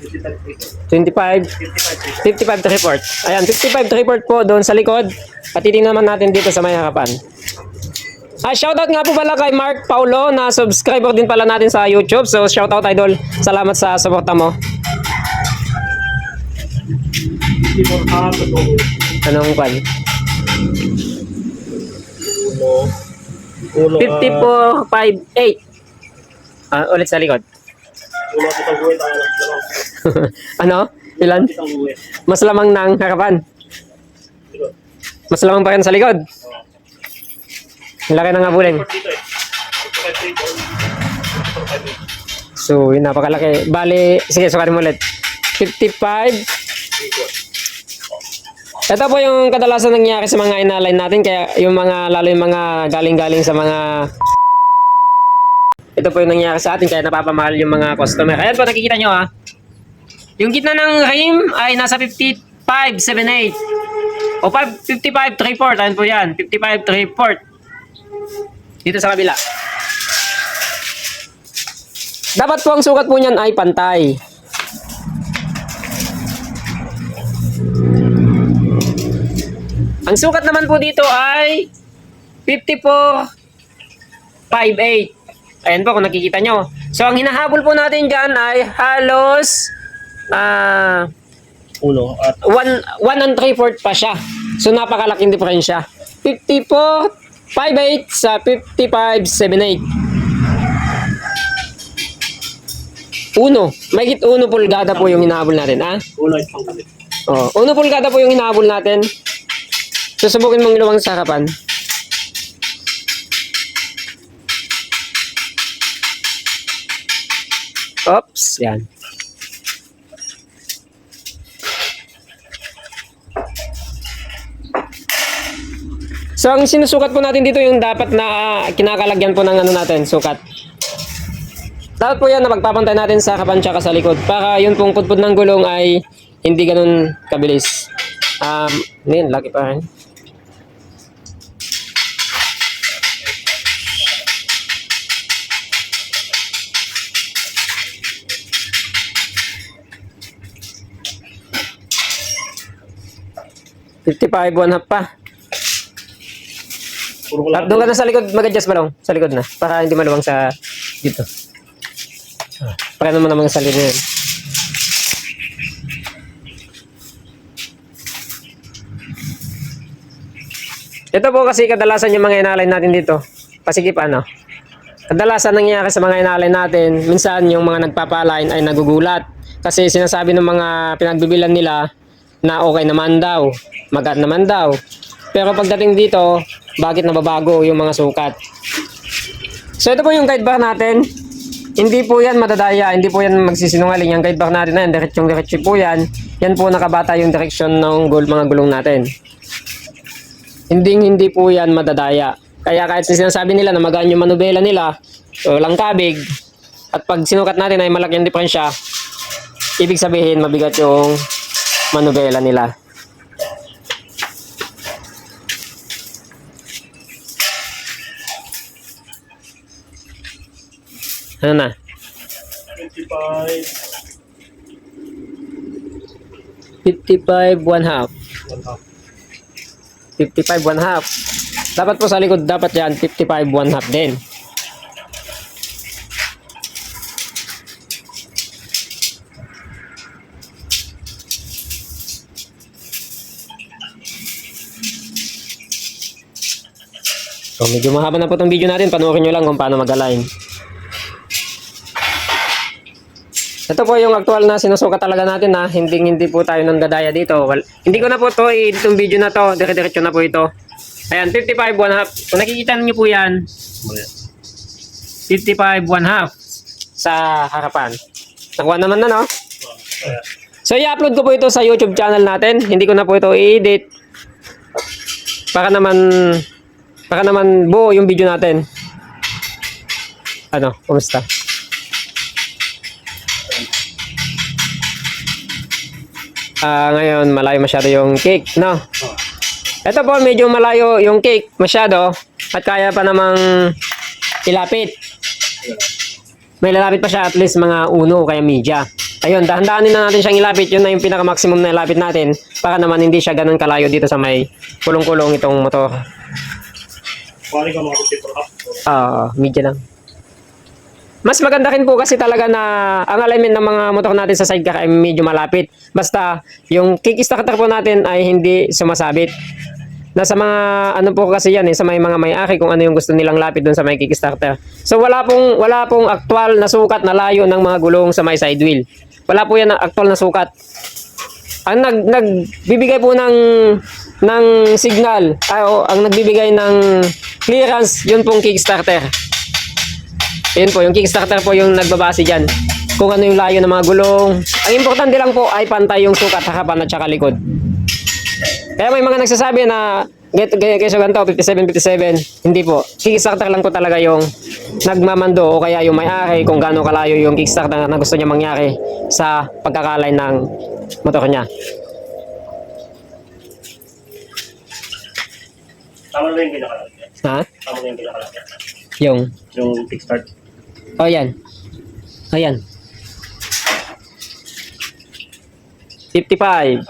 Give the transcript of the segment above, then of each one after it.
25, 55 to report. Ayan, 55 to report po doon sa likod. At titingnan naman natin dito sa may harapan. Ah, shoutout nga po pala kay Mark Paulo na subscriber din pala natin sa YouTube. So, shoutout idol. Salamat sa suporta mo. Anong kwan? Ulo, 54, 5, 8. Ah, ulit sa likod. ulo ano? Ilan? Mas lamang ng harapan. Mas lamang pa rin sa likod. Laki ng. 55. So, yun, napakalaki. Bali, sige, sukarin mo ulit. 55. Ito po yung kadalasan nangyari sa mga inalign natin. Kaya yung mga, lalo yung mga galing-galing sa mga ito po yung nangyari sa atin kaya napapamahal yung mga customer. Ayan po nakikita nyo ha. Yung gitna ng rim ay nasa 55.78 o 5, 55 3/4. Ayan po yan. 55 3/4. Dito sa kabila. Dapat po ang sukat po niyan ay pantay. Ang sukat naman po dito ay 54.58. Ayan po kung nakikita nyo. So ang hinahabol po natin dyan ay halos ah Ulo at 1 1 and 3 fourth pa siya. So napakalaking diferensya. 54.58 sa 55.78. Uno. Mahigit uno pulgada po yung hinahabol natin, ah? ulo at pangkabit. Oh, uno pulgada po yung hinahabol natin. Susubukin mong iluwang sa harapan. Oops, yan. Ang sinusukat po natin dito yung dapat na ah, kinakalagyan po ng ano natin, sukat. Dapat po yan na magpapantay natin sa harapan tsaka sa likod para yung pong putput ng gulong ay hindi ganun kabilis. Um, yun, laki pa rin. Fifty-five, one half pa. Puro Ah. Doon ka na sa likod, mag-adjust ba lang? Sa likod na. Para hindi maluwang sa dito. Ah, Para naman naman sa likod. Ito po kasi kadalasan yung mga inalay natin dito. Pasigip ano. Kadalasan nangyayari sa mga inalay natin, minsan yung mga nagpapalain ay nagugulat. Kasi sinasabi ng mga pinagbibilan nila na okay naman daw, magat naman daw. Pero pagdating dito, bakit nababago yung mga sukat? So ito po yung guide bar natin. Hindi po yan madadaya, hindi po yan magsisinungaling. Yung guide bar natin na yan, diretsyong diretsyo po yan. Yan po nakabata yung direksyon ng gul mga gulong natin. Hindi hindi po yan madadaya. Kaya kahit sinasabi nila na magaan yung manubela nila, so lang kabig, at pag sinukat natin ay malaki ang diferensya, ibig sabihin mabigat yung manubela nila. Ano na? 55. 55 one half. One half. 55 one half. Dapat po sa likod, dapat yan 55 one half din. So, medyo mahaba na po itong video natin. Panoorin nyo lang kung paano mag-align. Ito po yung actual na sinusukat talaga natin na hindi hindi po tayo nang dadaya dito. Well, hindi ko na po to itong video na to, dire-diretso na po ito. Ayan, 55 one half. Kung nakikita niyo po yan, Mali. 55 one half sa harapan. Nakuha naman na no? So i-upload ko po ito sa YouTube channel natin. Hindi ko na po ito i-edit. Para naman para naman buo yung video natin. Ano, kumusta? Ah, ngayon malayo masyado yung cake, no? Ito po medyo malayo yung cake masyado at kaya pa namang ilapit. May lalapit pa siya at least mga uno o kaya media. Ayun, dahan-dahanin na natin siyang ilapit. Yun na yung pinaka-maximum na ilapit natin para naman hindi siya ganun kalayo dito sa may kulong-kulong itong motor. Kuwari ka mga 50 per half. Ah, media lang. Mas maganda rin po kasi talaga na ang alignment ng mga motor natin sa sidecar ay medyo malapit. Basta yung kickstarter po natin ay hindi sumasabit. Nasa mga ano po kasi yan eh, sa may mga may-ari kung ano yung gusto nilang lapit doon sa may kickstarter. So wala pong wala pong aktual na sukat na layo ng mga gulong sa may side wheel. Wala po yan na aktual na sukat. Ang nag nagbibigay po ng ng signal, ay, o, ang nagbibigay ng clearance, yun pong kickstarter. Yun po, yung kickstarter po yung nagbabase dyan. Kung ano yung layo ng mga gulong. Ang importante lang po ay pantay yung sukat harapan at saka likod. Kaya may mga nagsasabi na get get keso ganito 57 57 hindi po kickstarter lang po talaga yung nagmamando o kaya yung may-ari kung gaano kalayo yung kickstarter na gusto niya mangyari sa pagkakalay ng motor niya. Tama na yung pinakalagyan. Ha? Tama na yung pinakalagyan. Yung Yung kickstart. Oh, yan. Ayan. 55.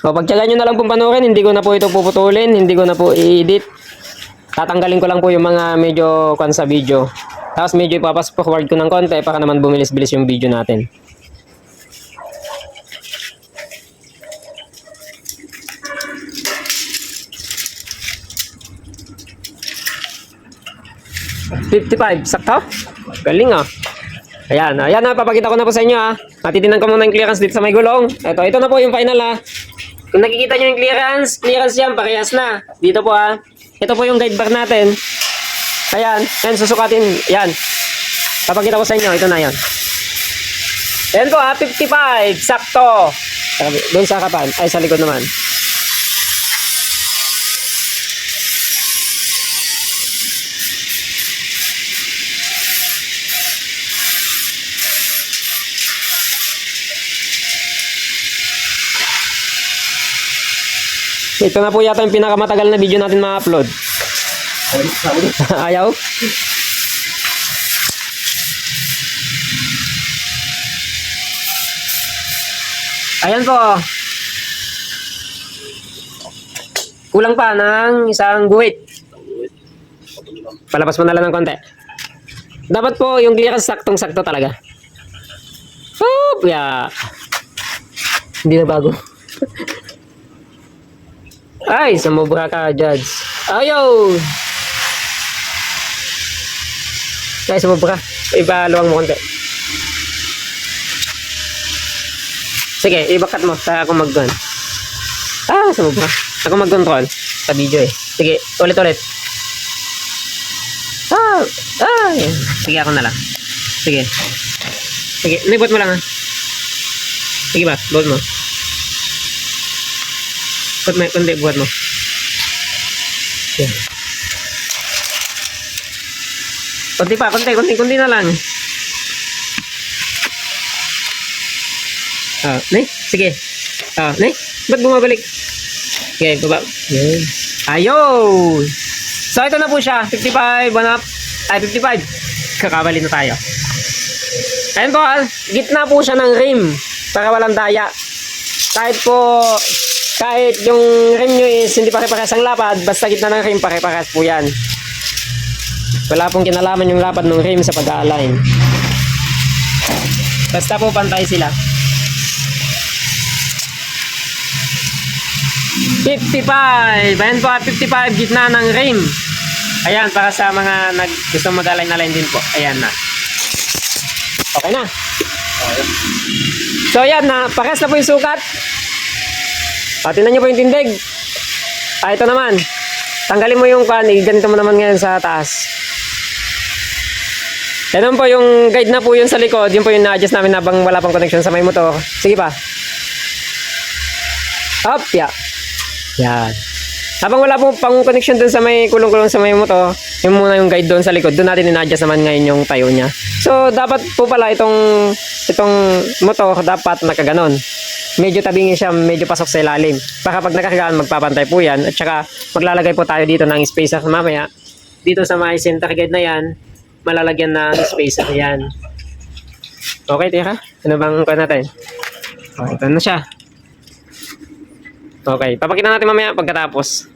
O, pagtyagaan nyo na lang pong panoorin, hindi ko na po ito puputulin, hindi ko na po i-edit. Tatanggalin ko lang po yung mga medyo kwan sa video. Tapos medyo ipapas forward ko ng konti para naman bumilis-bilis yung video natin. Fifty-five, sakto? Galing ah. Ayan, ayan na, papakita ko na po sa inyo ah. Matitinan ko muna yung clearance dito sa may gulong. Ito, ito na po yung final ah. Kung nakikita nyo yung clearance, clearance yan, parehas na. Dito po ah. Ito po yung guide bar natin. Ayan, ayan, susukatin. Ayan. Papakita ko sa inyo, ito na yan. Ayan po ah, 55, sakto. Doon sa kapan, ay sa likod naman. Ito na po yata yung pinakamatagal na video natin ma-upload. Ayaw? Ayan po. Kulang pa ng isang guhit. Palabas mo na lang ng konti. Dapat po yung clearance saktong-sakto talaga. Oop, yeah. Hindi na bago. Ay, sumubra ka, Judge. Ayaw! Ay, sumubra. Ibaluwang mo konti. Sige, ibakat mo. Sa ako mag-gun. Ah, sumubra. Ako mag-control. Sa video eh. Sige, ulit-ulit. Ah, ah. Sige, ako na lang. Sige. Sige, nibot mo lang ha. Sige ba, buhat mo. Buhat mo, kundi, buhat mo. Yan. Kunti pa, kunti, kunti, kunti na lang. Ah, ne? Sige. Ah, ne? Ba't bumabalik? Okay, baba. Yan. Ayun! So, ito na po siya. 55, one up. Ay, 55. Kakabali na tayo. Ayun po, ah, gitna po siya ng rim para walang daya. Kahit po, kahit yung rim nyo is hindi pare-parehas ang lapad, basta gitna ng rim, pare-parehas po yan. Wala pong kinalaman yung lapad ng rim sa pag-align. Basta po pantay sila. 55! Ayan po, 55 gitna ng rim. Ayan, para sa mga nag gusto mag-align-align din po. Ayan na. Okay na. So ayan na, pares na po yung sukat. O, tingnan nyo po yung tindig. Ah, ito naman. Tanggalin mo yung pan, ganito mo naman ngayon sa taas. Yan po yung guide na po yun sa likod. Yun po yung na-adjust namin habang wala pang connection sa may motor. Sige pa. Up, ya. Yan. Habang wala pong pang connection dun sa may kulong-kulong sa may motor, yung muna yung guide doon sa likod. Doon natin in-adjust naman ngayon yung tayo niya. So, dapat po pala itong itong motor dapat nakaganon. Medyo tabingin siya, medyo pasok sa ilalim. Para pag nakagaan, magpapantay po yan. At saka, maglalagay po tayo dito ng spacer mamaya. Dito sa may center guide na yan, malalagyan ng spacer yan. Okay, tira. Ano bang kuha natin? Oh, ito na siya. Okay, papakita natin mamaya pagkatapos.